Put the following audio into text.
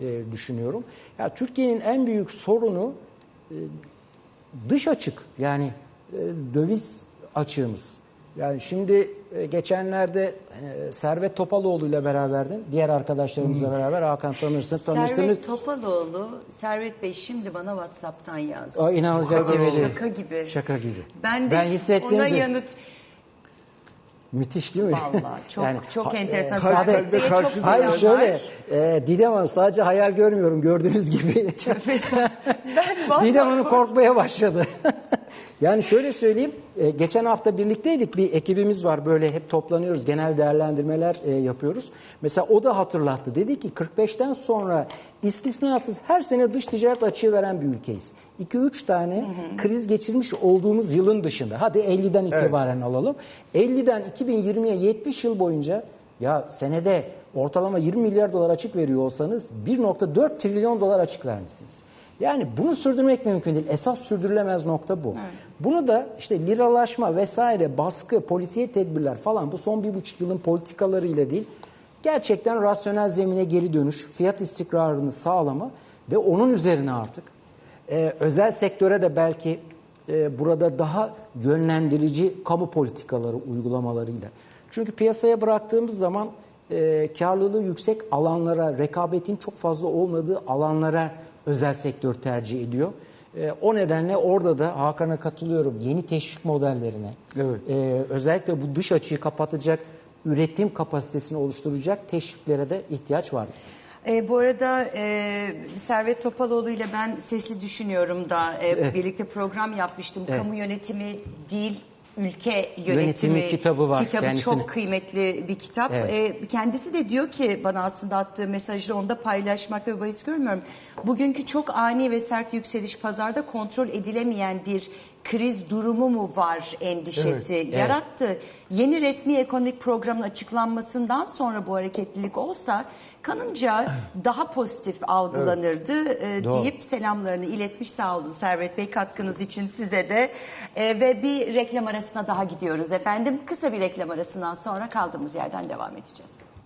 e, düşünüyorum. Ya Türkiye'nin en büyük sorunu e, dış açık yani e, döviz açığımız. Yani şimdi e, geçenlerde e, Servet Topaloğlu ile beraberdin. Diğer arkadaşlarımızla beraber Hakan tanırsın. Tanıştınız. Servet Topaloğlu, Servet Bey şimdi bana WhatsApp'tan yazdı. Aa, inanılacak gibi değil. Şaka gibi. Şaka gibi. Ben de Ben hissettim ona de. yanıt Müthiş değil mi? Vallahi çok çok ha- enteresan. e, sade- Bey'e çok Hayır şöyle, e, Didem Hanım sadece hayal görmüyorum gördüğünüz gibi. Ben Didem Hanım kork- korkmaya başladı. yani şöyle söyleyeyim, e, geçen hafta birlikteydik, bir ekibimiz var böyle hep toplanıyoruz, genel değerlendirmeler e, yapıyoruz. Mesela o da hatırlattı, dedi ki 45'ten sonra istisnasız her sene dış ticaret açığı veren bir ülkeyiz. 2-3 tane kriz geçirmiş olduğumuz yılın dışında, hadi 50'den itibaren alalım. 50'den 2020'ye 70 yıl boyunca ya senede ortalama 20 milyar dolar açık veriyor olsanız 1.4 trilyon dolar açık vermişsiniz. Yani bunu sürdürmek mümkün değil. Esas sürdürülemez nokta bu. Bunu da işte liralaşma vesaire baskı, polisiye tedbirler falan bu son bir buçuk yılın politikalarıyla değil. Gerçekten rasyonel zemine geri dönüş, fiyat istikrarını sağlama ve onun üzerine artık e, özel sektöre de belki e, burada daha yönlendirici kamu politikaları uygulamalarıyla. Çünkü piyasaya bıraktığımız zaman e, karlılığı yüksek alanlara, rekabetin çok fazla olmadığı alanlara özel sektör tercih ediyor. E, o nedenle orada da Hakan'a katılıyorum yeni teşvik modellerine. Evet. e, özellikle bu dış açıyı kapatacak, üretim kapasitesini oluşturacak teşviklere de ihtiyaç vardır. E, bu arada e, Servet Topaloğlu ile ben Sesli Düşünüyorum da e, birlikte program yapmıştım. Evet. Kamu yönetimi değil ülke yönetimi, Yönetimi kitabı var Kitabı kendisinin. çok kıymetli bir kitap. Evet. E, kendisi de diyor ki bana aslında attığı mesajı onda paylaşmakta bir bahis görmüyorum. Bugünkü çok ani ve sert yükseliş pazarda kontrol edilemeyen bir kriz durumu mu var endişesi Evet, evet. yarattı. Yeni resmi ekonomik programın açıklanmasından sonra bu hareketlilik olsa kanımca daha pozitif algılanırdı e, Doğru. deyip selamlarını iletmiş. Sağ olun Servet Bey katkınız için size de. E, ve bir reklam arasına daha gidiyoruz efendim. Kısa bir reklam arasından sonra kaldığımız yerden devam edeceğiz.